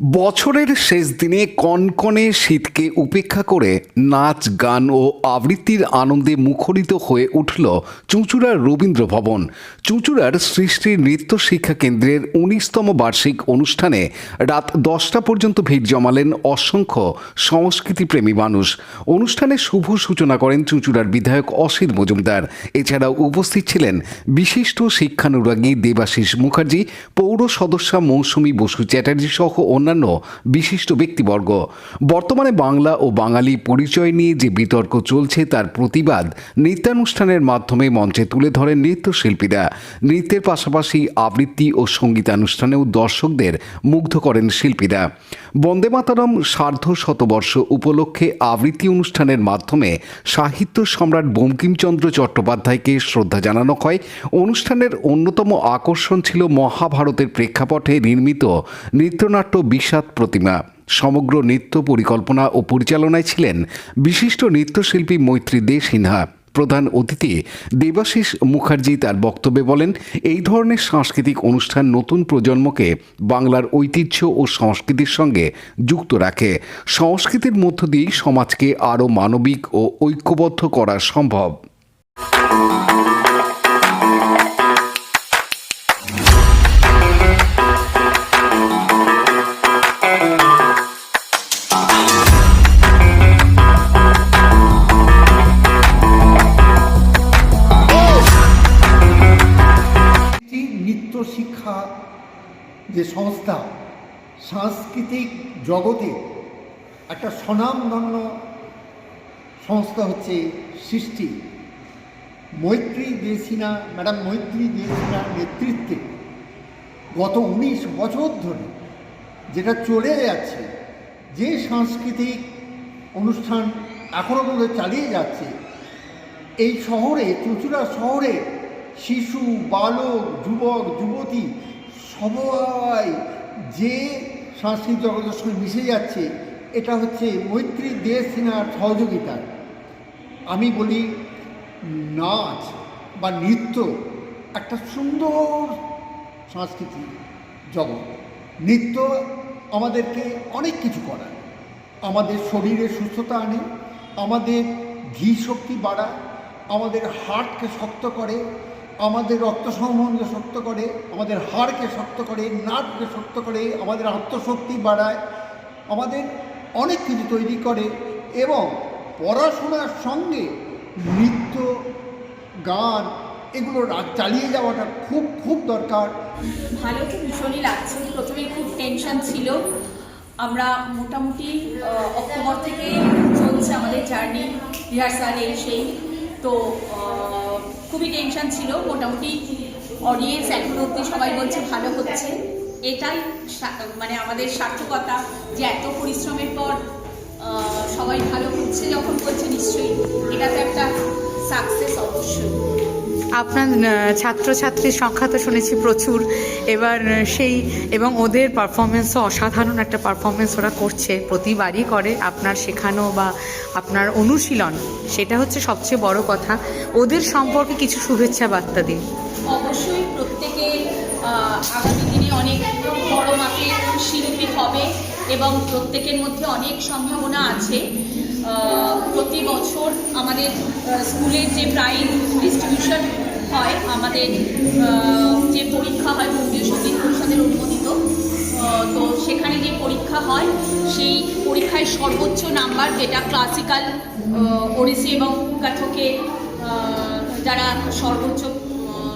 বছরের শেষ দিনে কনকনে শীতকে উপেক্ষা করে নাচ, গান ও আবৃত্তির আনন্দে মুখরিত হয়ে উঠল চুঁচুড়ার রবীন্দ্র ভবন। চুঁচুড়ার সৃষ্টি নৃত্য শিক্ষা কেন্দ্রের উনিশতম বার্ষিক অনুষ্ঠানে রাত দশটা পর্যন্ত ভিড় জমালেন অসংখ্য সংস্কৃতিপ্রেমী মানুষ। অনুষ্ঠানে শুভ সূচনা করেন চুঁচুড়ার বিধায়ক অসিত মজুমদার। এছাড়াও উপস্থিত ছিলেন বিশিষ্ট শিক্ষানুরাগী দেবাশিস মুখার্জি, পৌর সদস্যা মৌসুমী বসু চ্যাটার্জি সহ অন্যান্য বিশিষ্ট ব্যক্তিবর্গ। বর্তমানে বাংলা ও বাঙালি পরিচয় নিয়ে যে বিতর্ক চলছে, তার প্রতিবাদ নৃত্যানুষ্ঠানের মাধ্যমে মঞ্চে তুলে ধরেন নৃত্যশিল্পীরা। নৃত্যের পাশাপাশি আবৃত্তি ও সঙ্গীতানুষ্ঠানেও দর্শকদের মুগ্ধ করেন শিল্পীরা। বন্দে মাতারম সার্ধ শতবর্ষ উপলক্ষে আবৃত্তি অনুষ্ঠানের মাধ্যমে সাহিত্য সম্রাট বঙ্কিমচন্দ্র চট্টোপাধ্যায়কে শ্রদ্ধা জানানো হয়। অনুষ্ঠানের অন্যতম আকর্ষণ ছিল মহাভারতের প্রেক্ষাপটে নির্মিত নৃত্যনাট্য বিষাদ প্রতিমা। সমগ্র নৃত্য পরিকল্পনা ও পরিচালনায় ছিলেন বিশিষ্ট নৃত্যশিল্পী মৈত্রী দে সিনহা। প্রধান অতিথি দেবাশিস মুখার্জি তার বক্তব্যে বলেন, এই ধরনের সাংস্কৃতিক অনুষ্ঠান নতুন প্রজন্মকে বাংলার ঐতিহ্য ও সংস্কৃতির সঙ্গে যুক্ত রাখে। সংস্কৃতির মধ্য দিয়েই সমাজকে আরও মানবিক ও ঐক্যবদ্ধ করা সম্ভব। যে সংস্থা সাংস্কৃতিক জগতে একটা স্বনামধন্য সংস্থা হচ্ছে সৃষ্টি। মৈত্রী দেশিনা ম্যাডাম মৈত্রী দেশিনার নেতৃত্বে গত উনিশ বছর ধরে যেটা চলে যাচ্ছে, যে সাংস্কৃতিক অনুষ্ঠান এখনও পর্যন্ত চালিয়ে যাচ্ছে, এই শহরে, চুঁচুড়া শহরে শিশু, বালক, যুবক, যুবতী সবাই যে সাংস্কৃতিক জগতের সঙ্গে মিশে যাচ্ছে, এটা হচ্ছে মৈত্রী দেশ সিনহার সহযোগিতায় আমি বলি, নাচ বা নৃত্য একটা সুন্দর সংস্কৃতি জগৎ। নৃত্য আমাদেরকে অনেক কিছু করায়। আমাদের শরীরে সুস্থতা আনে, আমাদের ধী শক্তি বাড়ায়, আমাদের হার্টকে শক্ত করে আমাদের রক্ত সংবহনকে শক্ত করে, আমাদের হাড়কে শক্ত করে নার্ভকে শক্ত করে, আমাদের আত্মশক্তি বাড়ায়, আমাদের অনেক কিছু তৈরি করে এবং পড়াশোনার সঙ্গে নৃত্য, গান এগুলো চালিয়ে যাওয়াটা খুব খুব দরকার। ভালো তো ভীষণই লাগছে প্রথমে খুব টেনশন ছিল। আমরা মোটামুটি অক্টোবর থেকে চলছে আমাদের জার্নি রিহার্সাল এই সেই। তো খুবই টেনশন ছিল। মোটামুটি অডিয়েন্স এখন অব্দি সবাই বলছে ভালো হচ্ছে। এটাই মানে আমাদের সার্থকতা যে এত পরিশ্রমের পর সবাই ভালো হচ্ছে যখন বলছে নিশ্চয়ই। এটা তো একটা সাকসেস অবশ্যই। আপনার ছাত্রছাত্রীর সংখ্যা তো শুনেছি প্রচুর। এবার সেই, এবং ওদের পারফরমেন্সও অসাধারণ একটা পারফরমেন্স ওরা করছে, প্রতিবারই করে আপনার শেখানো বা আপনার অনুশীলন, সেটা হচ্ছে সবচেয়ে বড় কথা। ওদের সম্পর্কে কিছু শুভেচ্ছা বার্তা দিন। অবশ্যই প্রত্যেকে আগামী দিনে অনেক বড় মাপের শিল্পী হবে এবং প্রত্যেকের মধ্যে অনেক সম্ভাবনা আছে। প্রতি বছর আমাদের আহ, স্কুলের যে প্রাইজ ডিস্ট্রিবিউশন হয় আমাদের যে পরীক্ষা হয় বঙ্গীয় সংগীত পরিষদের অনুমোদিত তো সেখানে যে পরীক্ষা হয় সেই পরীক্ষায় সর্বোচ্চ নাম্বার যেটা ক্লাসিক্যাল ওড়িশি এবং কথকে যারা সর্বোচ্চ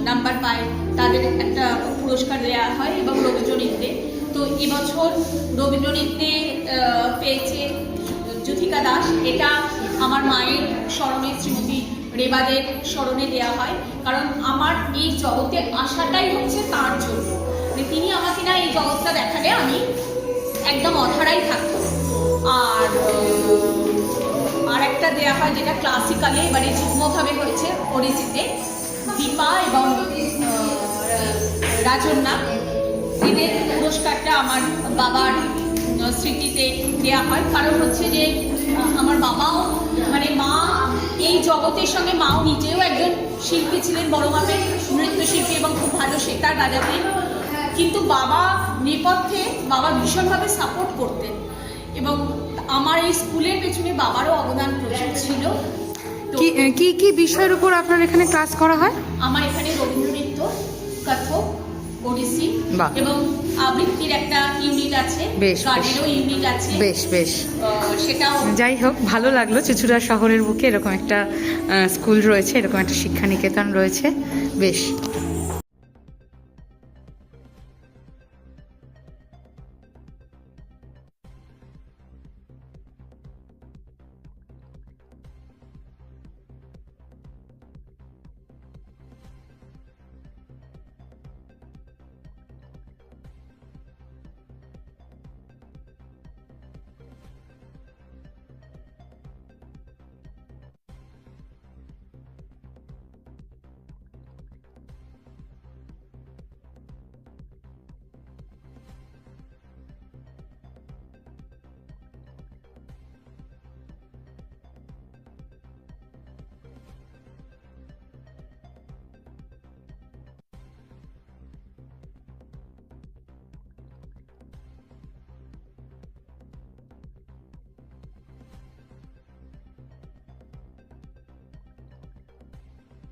নাম্বার পায় তাদের একটা পুরস্কার দেওয়া হয় এবং রবীন্দ্রনৃত্যে তো এবছর রবীন্দ্রনৃত্যে পেয়েছে দাস এটা আমার মায়ের স্মরণে শ্রীমতী রেবাদের স্মরণে দেওয়া হয়। কারণ আমার এই জগতে আসাটাই হচ্ছে তার জন্য। মানে তিনি আমাকে না এই জগৎটা দেখালে আমি একদম অধারাই থাকতাম আর আর একটা দেওয়া হয় যেটা ক্লাসিক্যালে এবারে যুগ্মভাবে হয়েছে অরিজিতে দীপা এবং রাজন্যা। এদের পুরস্কারটা আমার বাবার স্মৃতিতে দেওয়া হয়। কারণ হচ্ছে যে আমার বাবাও মানে মা এই জগতের সঙ্গে মাও নিজেও একজন শিল্পী ছিলেন বড় মাপের নৃত্যশিল্পী এবং খুব ভালো সেতার বাজাতেন। কিন্তু বাবা নেপথ্যে বাবা ভীষণভাবে সাপোর্ট করতেন। এবং আমার এই স্কুলের পেছনে বাবারও অবদান প্রচুর ছিল। কি কি বিষয়ের উপর আপনার এখানে ক্লাস করা হয়? আমার এখানে রবীন্দ্র নৃত্য কথক ওডিসি। এবং আবৃত্তির একটা ইউনিট আছে বেশ, বেশ। গানেরও ইউনিট আছে বেশ বেশ সেটাও যাই হোক ভালো লাগল চুচুড়া শহরের বুকে এরকম একটা স্কুল রয়েছে এরকম একটা শিক্ষা নিকেতন রয়েছে বেশ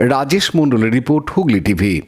রাজেশ মণ্ডলের রিপোর্ট হুগলি টিভি।